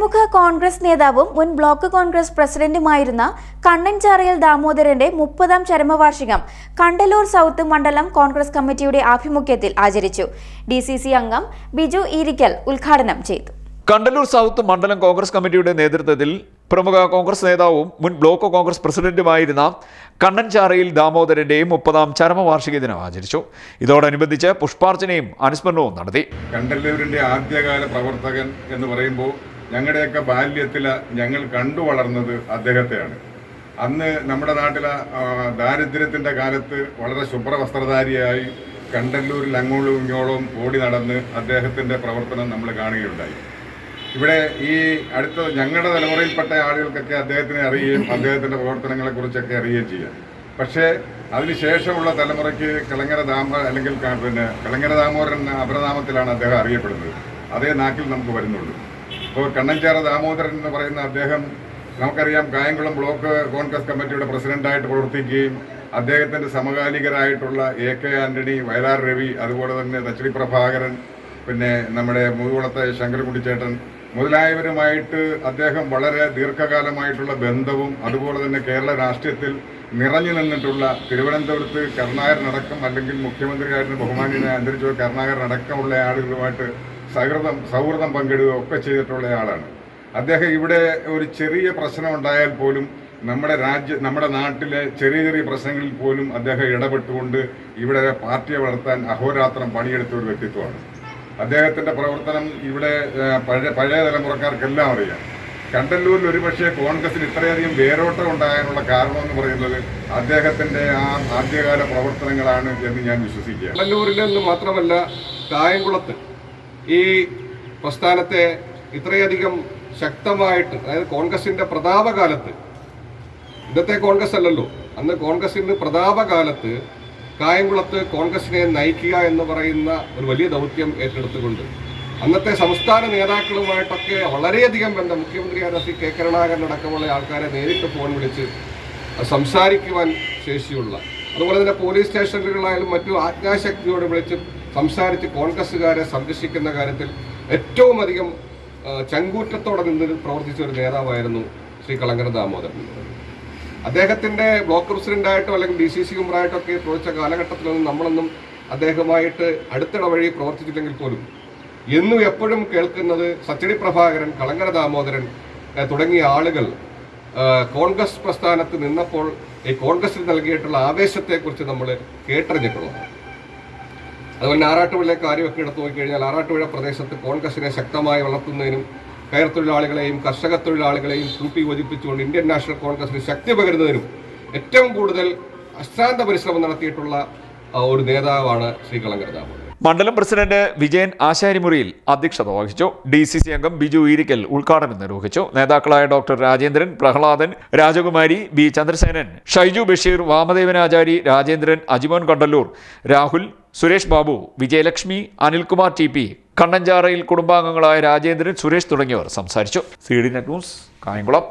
പ്രമുഖ കോൺഗ്രസ് നേതാവും മുൻ ബ്ലോക്ക് കോൺഗ്രസ് പ്രസിഡന്റുമായിരുന്ന കണ്ണൻചാറയിൽ ദാമോദരന്റെ മുപ്പതാം ചരമവാർഷികം കണ്ടലൂർ സൗത്ത് മണ്ഡലം കോൺഗ്രസ് കമ്മിറ്റിയുടെ ആഭിമുഖ്യത്തിൽ ആചരിച്ചു. ഡി സി സി അംഗം ബിജു ഈരിക്കൽ ഉദ്ഘാടനം ചെയ്തു. കണ്ടലൂർ സൗത്ത് മണ്ഡലം കോൺഗ്രസ് കമ്മിറ്റിയുടെ നേതൃത്വത്തിൽ പ്രമുഖ കോൺഗ്രസ് നേതാവും മുൻ ബ്ലോക്ക് കോൺഗ്രസ് പ്രസിഡന്റുമായിരുന്ന കണ്ണൻചാറയിൽ ദാമോദരന്റെയും മുപ്പതാം ചരമവാർഷിക ദിനം ആചരിച്ചു. ഇതോടനുബന്ധിച്ച് പുഷ്പാർച്ചനയും അനുസ്മരണവും നടത്തി. കണ്ടല്ലൂരിന്റെ ആദ്യകാല പ്രവർത്തകൻ എന്ന് പറയുമ്പോൾ ഞങ്ങളുടെയൊക്കെ ബാല്യത്തിൽ ഞങ്ങൾ കണ്ടു വളർന്നത് അദ്ദേഹത്തെയാണ്. അന്ന് നമ്മുടെ നാട്ടിലെ ദാരിദ്ര്യത്തിന്റെ കാലത്ത് വളരെ ശുഭ്രവസ്ത്രധാരിയായി കണ്ടല്ലൂരിൽ അങ്ങോളം ഇങ്ങോളം ഓടി നടന്ന് അദ്ദേഹത്തിന്റെ പ്രവർത്തനം നമ്മൾ കാണുകയുണ്ടായി. ഇവിടെ ഈ അടുത്ത ഞങ്ങളുടെ തലമുറയിൽപ്പെട്ട ആളുകൾക്കൊക്കെ അദ്ദേഹത്തിനെ അറിയുകയും അദ്ദേഹത്തിന്റെ പ്രവർത്തനങ്ങളെക്കുറിച്ചൊക്കെ അറിയുകയും ചെയ്യാം. പക്ഷേ അതിനുശേഷമുള്ള തലമുറയ്ക്ക് കിളങ്ങര ദാമ അല്ലെങ്കിൽ പിന്നെ കിളങ്ങര ദാമോദരൻ എന്ന അപരനാമത്തിലാണ് അദ്ദേഹം അറിയപ്പെടുന്നത്. അതേ നാക്കിൽ നമുക്ക് വരുന്നുള്ളൂ. ഇപ്പോൾ കണ്ണഞ്ചാറ ദാമോദരൻ എന്ന് പറയുന്ന അദ്ദേഹം നമുക്കറിയാം കായംകുളം ബ്ലോക്ക് കോൺഗ്രസ് കമ്മിറ്റിയുടെ പ്രസിഡന്റായിട്ട് പ്രവർത്തിക്കുകയും അദ്ദേഹത്തിന്റെ സമകാലികരായിട്ടുള്ള എ കെ ആന്റണി വയലാർ രവി അതുപോലെ തന്നെ തച്ചടി പ്രഭാകരൻ പിന്നെ നമ്മുടെ മുതുകുളത്തെ ശങ്കരകുട്ടിച്ചേട്ടൻ മുതലായവരുമായിട്ട് അദ്ദേഹം വളരെ ദീർഘകാലമായിട്ടുള്ള ബന്ധവും അതുപോലെ തന്നെ കേരള രാഷ്ട്രീയത്തിൽ നിറഞ്ഞു നിന്നിട്ടുള്ള തിരുവനന്തപുരത്ത് കരുണാകരനടക്കം അല്ലെങ്കിൽ മുഖ്യമന്ത്രിയായിരുന്ന ബഹുമാനിനെ അന്തരിച്ച കരുണാകരനടക്കമുള്ള ആളുകളുമായിട്ട് സൗഹൃദം സൗഹൃദം പങ്കിടുകയോ ഒക്കെ ചെയ്തിട്ടുള്ള ആളാണ്. അദ്ദേഹം ഇവിടെ ഒരു ചെറിയ പ്രശ്നം ഉണ്ടായാൽ പോലും നമ്മുടെ രാജ്യ നമ്മുടെ നാട്ടിലെ ചെറിയ ചെറിയ പ്രശ്നങ്ങളിൽ പോലും അദ്ദേഹം ഇടപെട്ടുകൊണ്ട് ഇവിടെ പാർട്ടിയെ വളർത്താൻ അഹോരാത്രം പണിയെടുത്ത ഒരു വ്യക്തിത്വമാണ്. അദ്ദേഹത്തിന്റെ പ്രവർത്തനം ഇവിടെ പഴയ പഴയ തലമുറക്കാർക്കെല്ലാം അറിയാം. കണ്ടല്ലൂരിൽ ഒരുപക്ഷെ കോൺഗ്രസിന് ഇത്രയധികം വേരോട്ടം ഉണ്ടാകാനുള്ള കാരണം എന്ന് പറയുന്നത് അദ്ദേഹത്തിന്റെ ആ ആദ്യകാല പ്രവർത്തനങ്ങളാണ് എന്ന് ഞാൻ വിശ്വസിക്കുക കണ്ടല്ലൂരിൽ നിന്ന് മാത്രമല്ല കായംകുളത്ത് ഈ പ്രസ്ഥാനത്തെ ഇത്രയധികം ശക്തമായിട്ട് അതായത് കോൺഗ്രസിന്റെ പ്രതാപകാലത്ത് ഇന്നത്തെ കോൺഗ്രസ് അല്ലല്ലോ അന്ന് കോൺഗ്രസിന് പ്രതാപകാലത്ത് കായംകുളത്ത് കോൺഗ്രസിനെ നയിക്കുക എന്ന് പറയുന്ന ഒരു വലിയ ദൗത്യം ഏറ്റെടുത്തുകൊണ്ട് അന്നത്തെ സംസ്ഥാന നേതാക്കളുമായിട്ടൊക്കെ വളരെയധികം ബന്ധം മുഖ്യമന്ത്രിയായ സി കെ കരുണാകരൻ അടക്കമുള്ള ആൾക്കാരെ നേരിട്ട് ഫോൺ വിളിച്ച് സംസാരിക്കുവാൻ ശേഷിയുള്ള അതുപോലെ തന്നെ പോലീസ് സ്റ്റേഷനുകളായാലും മറ്റു ആജ്ഞാശക്തിയോട് വിളിച്ച് സംസാരിച്ച് കോൺഗ്രസ്സുകാരെ സംരക്ഷിക്കുന്ന കാര്യത്തിൽ ഏറ്റവും അധികം ചങ്കൂറ്റത്തോടെ നിന്ന് പ്രവർത്തിച്ച ഒരു നേതാവായിരുന്നു ശ്രീ കളങ്കര ദാമോദരൻ. അദ്ദേഹത്തിന്റെ ബ്ലോക്ക് പ്രസിഡന്റായിട്ടോ അല്ലെങ്കിൽ ഡി സി സി മെമ്പറായിട്ടോ ഒക്കെ പ്രവർത്തിച്ച കാലഘട്ടത്തിലൊന്നും നമ്മളൊന്നും അദ്ദേഹമായിട്ട് അടുത്തിട വഴി പ്രവർത്തിച്ചില്ലെങ്കിൽ പോലും എന്നും എപ്പോഴും കേൾക്കുന്നത് സച്ചടി പ്രഭാകരൻ കളങ്കര ദാമോദരൻ തുടങ്ങിയ ആളുകൾ കോൺഗ്രസ് പ്രസ്ഥാനത്ത് നിന്നപ്പോൾ ഈ കോൺഗ്രസിൽ നൽകിയിട്ടുള്ള ആവേശത്തെക്കുറിച്ച് നമ്മൾ കേട്ടറിഞ്ഞിട്ടുള്ളതാണ്. അതുപോലെ ആറാട്ടുപുഴയിലെ കാര്യമൊക്കെ എടുത്തു നോക്കിക്കഴിഞ്ഞാൽ ആറാട്ടുപുഴ പ്രദേശത്ത് കോൺഗ്രസിനെ ശക്തമായി വളർത്തുന്നതിനും കയർ തൊഴിലാളികളെയും കർഷക തൊഴിലാളികളെയും കൂട്ടി യോജിപ്പിച്ചുകൊണ്ട് ഇന്ത്യൻ നാഷണൽ കോൺഗ്രസിന് ശക്തി പകരുന്നതിനും ഏറ്റവും കൂടുതൽ അശ്രാന്ത പരിശ്രമം നടത്തിയിട്ടുള്ള ഒരു നേതാവാണ് ശ്രീ കളങ്കര മണ്ഡലം പ്രസിഡന്റ് വിജയൻ ആശാരിമുറിയിൽ അധ്യക്ഷത വഹിച്ചു. ഡി സി സി അംഗം ബിജു ഈരിക്കൽ ഉദ്ഘാടനം നിർവഹിച്ചു. നേതാക്കളായ doctor Rajendran Prahladan Rajakumari B Chandrasenan Shaiju Basheer Vamadevanachari Rajendran Ajimon Kandalloor Rahul Suresh Babu Vijayalakshmi Anilkumar T P കണ്ണഞ്ചാറയിൽ കുടുംബാംഗങ്ങളായ രാജേന്ദ്രൻ സുരേഷ് തുടങ്ങിയവർ സംസാരിച്ചു. C D net news Kayamkulam.